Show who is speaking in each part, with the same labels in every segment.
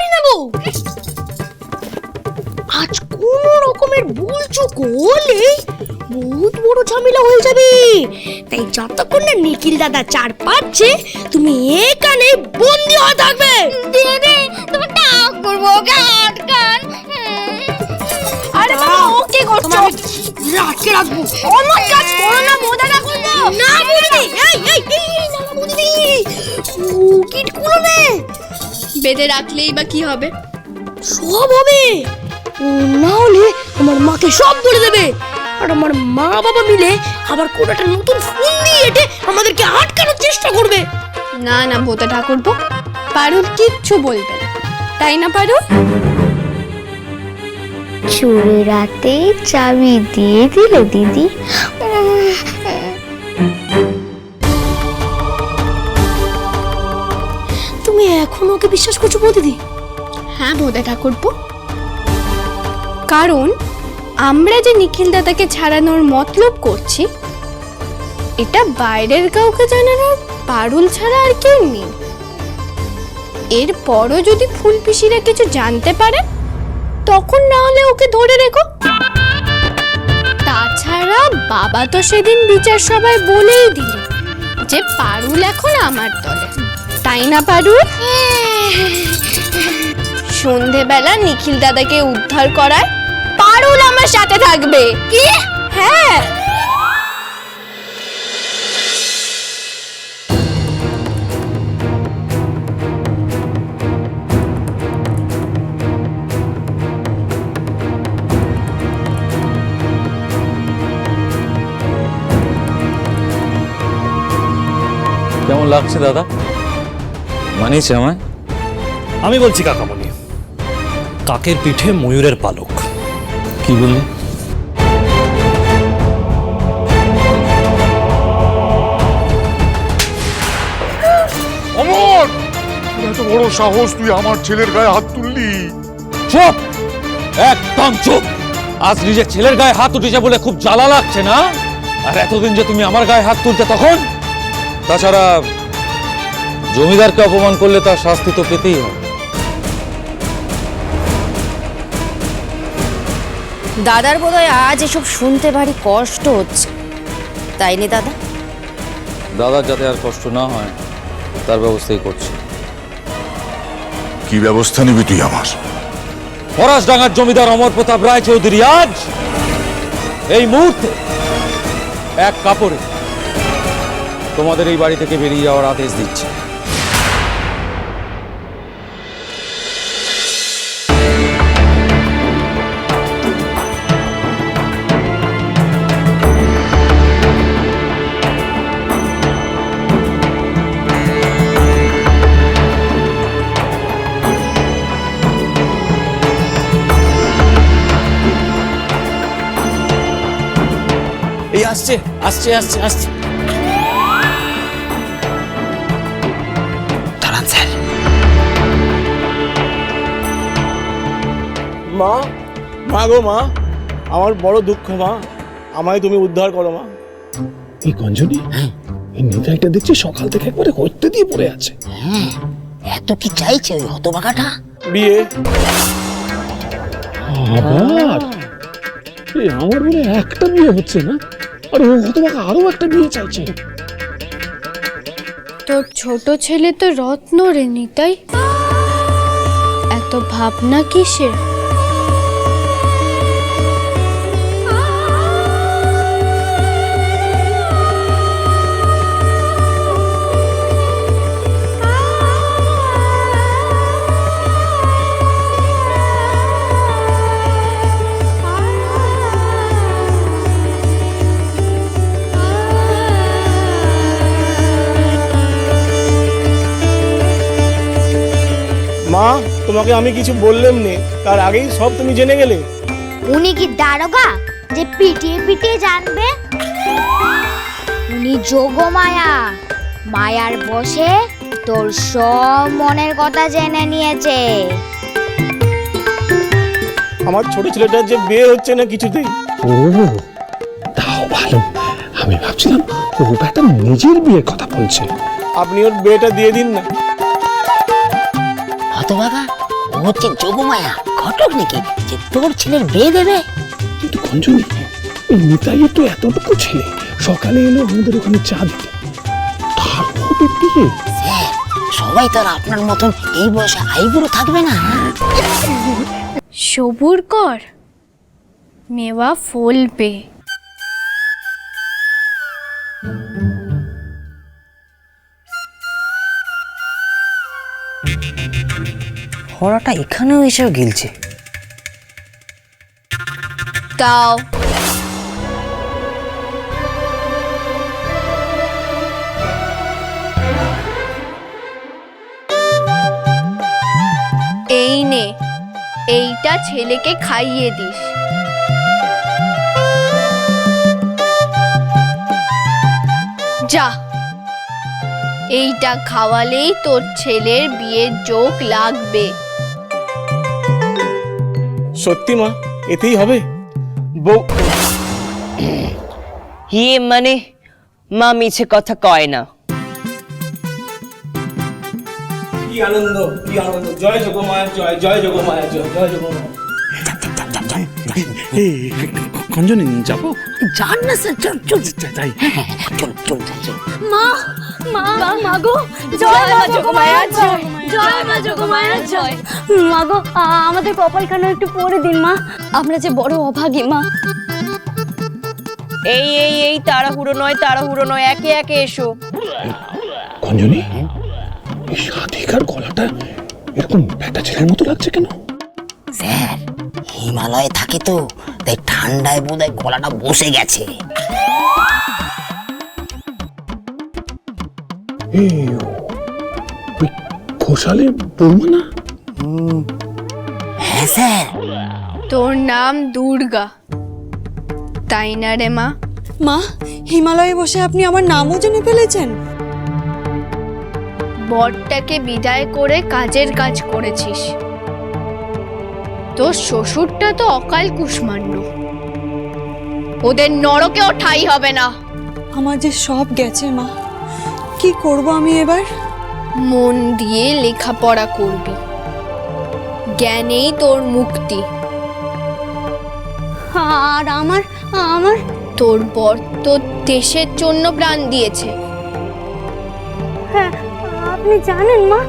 Speaker 1: করে নেব আজ কোন রকমের ভুল চুক হলে বহুত বড় ঝামেলা হয়ে যাবে তাই যতক্ষণ না নিখিল দাদা চার পাচ্ছে তুমি এখানে বন্দি হয়ে থাকবে
Speaker 2: দিদি তুমি টাক করব ওকে আটকান
Speaker 1: আরে বাবা ও কি করছ আটকে রাখব অমন কাজ করো না মোদাটা করব না বুঝবি এই এই এই না বুঝবি ও কিটগুলো নে
Speaker 3: বেঁধে রাখলেই বা কি হবে?
Speaker 1: সব হবে। ও না হলে আমার মাকে সব বলে দেবে। আর আমার মা বাবা মিলে আবার কোন একটা নতুন ফোন দিয়ে এটে আমাদেরকে আটকানোর চেষ্টা করবে।
Speaker 3: না না ভোতা ঠাকুরপো পারুল কিচ্ছু বলবে না। তাই না পারুল?
Speaker 2: চুরি রাতে চাবি দিয়ে দিলে দিদি।
Speaker 1: এখন ওকে বিশ্বাস করছ বৌদিদি
Speaker 3: হ্যাঁ ভোতা ঠাকুরপো কারণ আমরা যে নিখিল দাদাকে ছাড়ানোর মতলব করছি, এটা বাইরের কাউকে জানানোর পারুল ছাড়া আর কেউ নেই। এরপরও যদি ফুল পিসিরা কিছু জানতে পারে, তখন না হলে ওকে ধরে রেখো। তাছাড়া বাবা তো সেদিন বিচার সভায় বলেই দিল যে পারুল এখন আমার দলে। তাই না পারুল সন্ধেবেলা নিখিল দাদাকে উদ্ধার করায় পারুল আমার সাথে থাকবে। কি? হ্যাঁ।
Speaker 4: কেমন লাগছে দাদা? মানিয়েছে আমায়?
Speaker 5: আমি বলছি কাকামণি কাকের পিঠে ময়ূরের পালক।
Speaker 4: কি বললি?
Speaker 6: অমর এত বড় সাহস তুই আমার ছেলের গায়ে হাত তুললি।
Speaker 4: চুপ! একদম চুপ! আজ নিজের ছেলের গায়ে হাত উঠেছে বলে খুব জ্বালা লাগছে না? আর এতদিন যে তুমি আমার গায়ে হাত তুলতে তখন? তাছাড়া জমিদারকে অপমান করলে তার শাস্তি তো পেতেই হবে।
Speaker 7: দাদার বোধহয় আজ এসব শুনতে ভারী কষ্ট হচ্ছে। তাই নি দাদা।
Speaker 4: দাদার যাতে আর কষ্ট না হয় তার ব্যবস্থাই করছি।
Speaker 6: কি ব্যবস্থা নিবি তুই আমার?
Speaker 4: ফরাসডাঙ্গার জমিদার অমর প্রতাপ রায় চৌধুরী আজ এই মুহূর্তে এক কাপড়ে তোমাদের এই বাড়ি থেকে বেরিয়ে যাওয়ার আদেশ দিচ্ছে।
Speaker 5: এই আসছে আসছে আসছে আসছে। দাঁড়ান স্যার।
Speaker 8: মা মা গো মা আমার বড় দুঃখ মা। আমায় তুমি উদ্ধার করো মা।
Speaker 9: এই গঞ্জনি এই নিতাইটা দেখছি সকাল থেকে একবারে হইতে দিয়ে পড়ে আছে।
Speaker 7: এত কি চাইছে ওই হতবাগাটা
Speaker 8: বিয়ে।
Speaker 9: আবার? এই আমার বলে একটা বিয়ে হচ্ছে না? আর ও আরও একটা বিয়ে চাইছে।
Speaker 3: তোর ছোট ছেলে তো রত্ন রে নিতাই এত ভাবনা কিসের?
Speaker 8: মা তোমাকে আমি কিছু বললাম নে তার আগেই সব তুমি জেনে গেলে।
Speaker 2: উনি কি দারোগা? যে পিটিয়ে পিটিয়ে জানবে? উনি যোগমায়া। মায়ার বসে তোর সব মনের কথা জেনে নিয়েছে।
Speaker 8: আমার ছোট ছেলেটার যে বিয়ে হচ্ছে না কিছুতেই।
Speaker 9: ও তাও ভালো। আমি ভাবছিলাম ও ব্যাটা নিজের বিয়ের কথা বলছে।
Speaker 8: আপনি ওর বিয়েটা দিয়ে দিন না।
Speaker 7: হতবাগা ও
Speaker 10: হচ্ছে যোগমায়া ঘটক নাকি? যে তোর ছেলের বিয়ে দেবে?
Speaker 9: কিন্তু কঞ্জনি এই নিতাইয়ের তো এতটুকু ছেলে সকালে এলো আমাদের ওখানে চা দিতে। তার হবে বিয়ে
Speaker 10: স্যার সবাই তো আর আপনার মতন এই বয়সে আইবুড়ো থাকবে না।
Speaker 3: সবুর কর মেওয়া ফলবে।
Speaker 7: হরাটা এখানেও এসেও গিলছে।
Speaker 3: দাও। এই নে, এইটা ছেলেকে খাইয়ে দিস। যা। এইটা খাওয়ালেই তোর ছেলের বিয়ের যোগ লাগবে।
Speaker 11: সত্যি মা এতেই হবে। বউ
Speaker 7: ইয়ে মানে মা মিছে কথা কয় না।
Speaker 11: কি আনন্দ কি আনন্দ। জয় জগমায়া জয় জয় জগমায়া জয় জয় যোগমায়া
Speaker 9: কঞ্জনি যাব।
Speaker 10: জান না স্যার চল চল।
Speaker 9: যাই।
Speaker 10: হ্যাঁ, চল চল চল, চল।
Speaker 12: মা মা মা গো। জয় মা যোগমায়া জয়। জয় মা যোগমায়া জয়। মা গো আমাদের কপালখানা একটু পরে দিন মা। আমরা যে বড় অভাগী মা।
Speaker 7: এই এই এই তাড়াহুড়ো নয় তাড়াহুড়ো নয় একে একে এসো।
Speaker 9: কঞ্জনি এই সাধিকার গলাটা এরকম ব্যাটা ছেলের মতো লাগছে কেন?
Speaker 10: স্যার হিমালয়ে থাকে তো। তাই ঠান্ডায় বোধহয় গলাটা বসে গেছে।
Speaker 9: এই ওই বৌমা না?
Speaker 10: হ্যাঁ স্যার।
Speaker 3: তোর নাম দুর্গা। তাই না রে মা?
Speaker 12: মা হিমালয়ে বসে আপনি আমার নামও জেনে ফেলেছেন।
Speaker 3: বরটাকে বিদায় করে কাজের কাজ করেছিস। তোর শ্বশুরটা তো অকাল কুষ্মাণ্ড। ওদের নরকেও ঠাই হবে না।
Speaker 12: আমার যে সব গেছে মা। কি করব আমি এবার?
Speaker 3: মন দিয়ে লেখাপড়া করবি। জ্ঞানেই তোর মুক্তি।
Speaker 12: আর আমার আমার?
Speaker 3: তোর বর তো দেশের জন্য প্রাণ দিয়েছে।
Speaker 12: হ্যাঁ আপনি জানেন মা।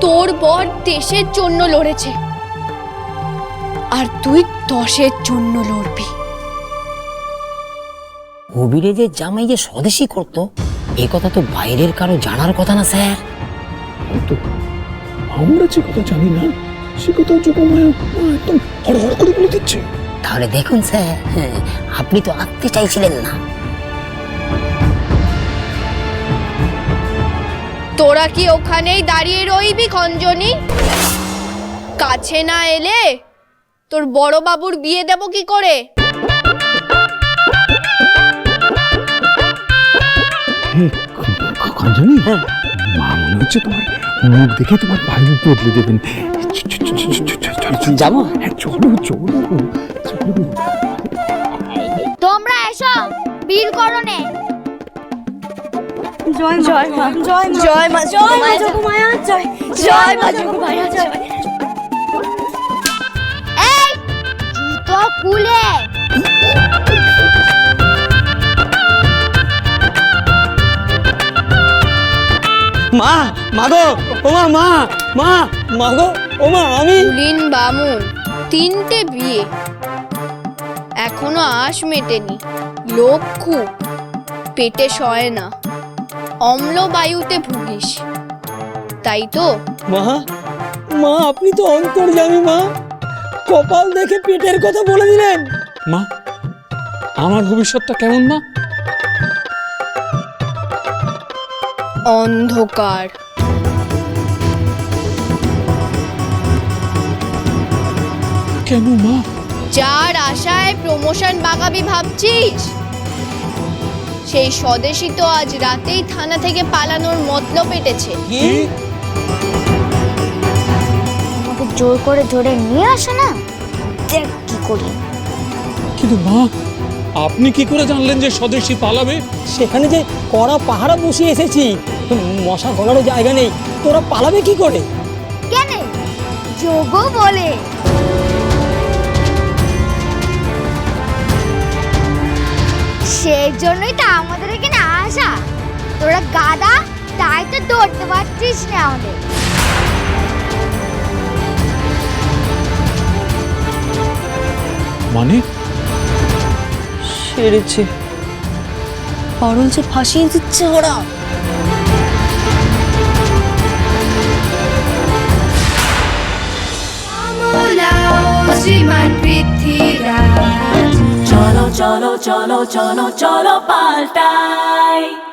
Speaker 3: তোর বর দেশের জন্য লড়েছে। আর তুই দশের জন্য লড়বি।
Speaker 10: কবিরে যে জামাই যে স্বদেশী করতো এ কথা তো বাইরের কারও জানার কথা না স্যার।
Speaker 9: তো আমরা যে কথা জানি না সে কথা যোগমায়া একদম হড়হড় করে বলে দিচ্ছে।
Speaker 10: তাহলে দেখুন স্যার হ্যাঁ, আপনি তো আসতে চাইছিলেন না।
Speaker 3: তোরা কি ওখানেই দাঁড়িয়ে রইবি খঞ্জনি? কাছে না এলে তোর বড় বাবুর বিয়ে দেব কি করে?
Speaker 9: হে, ক- ক- কঞ্জনি মা মনে হচ্ছে তোমার মুখ দেখে তোমার বায়ু বদলে দেবেন।
Speaker 10: যাব?
Speaker 9: হ্যাঁ চলো চলো
Speaker 2: তোমরা এসো বিল করো নে
Speaker 12: জয় জয় মা। জয় মা
Speaker 3: জয় মা
Speaker 12: জয় মা জয়। জয় মা জয়।
Speaker 2: খুলে
Speaker 11: মা মাগো ওমা মা মা মাগো ওমা আমি
Speaker 3: কুলিন বামুন তিনটে বিয়ে। এখনও আশ মেটেনি লোক খুব পেটে সয় না। অম্ল বায়ুতে ভুগিস তাই তো?
Speaker 11: মা মা আপনি তো অন্তর্জামী মা। কপাল দেখে পেটের কথা বলে দিলেন।
Speaker 9: মা আমার ভবিষ্যৎটা কেমন মা?
Speaker 3: অন্ধকার।
Speaker 9: কেন মা?
Speaker 3: যার আশায় প্রমোশন বাগাবি ভাবছিস? সেই স্বদেশী তো আজ রাতেই থানা থেকে পালানোর মতলব পেটেছে
Speaker 2: জোর করে ধরে নিয়ে আসো না? দেখ কি করি?
Speaker 9: কিন্তু মা আপনি কি করে জানলেন যে স্বদেশী পালাবে?
Speaker 11: সেখানে যে কড়া পাহারা বসিয়ে এসেছি মশা গলারও জায়গা নেই তোরা পালাবে কি করে?
Speaker 2: কেন? যোগও বলে। সেই জন্যই তো আমাদের এখানে আসা। তোরা গাদা তাই তো ধরতে পারছিস না আমাদের।
Speaker 13: মানে?
Speaker 3: সেরেছে। পারুল যে ফাঁসিয়ে দিচ্ছে ওরা।
Speaker 14: চলো চলো চলো চলো চলো পাল্টাই।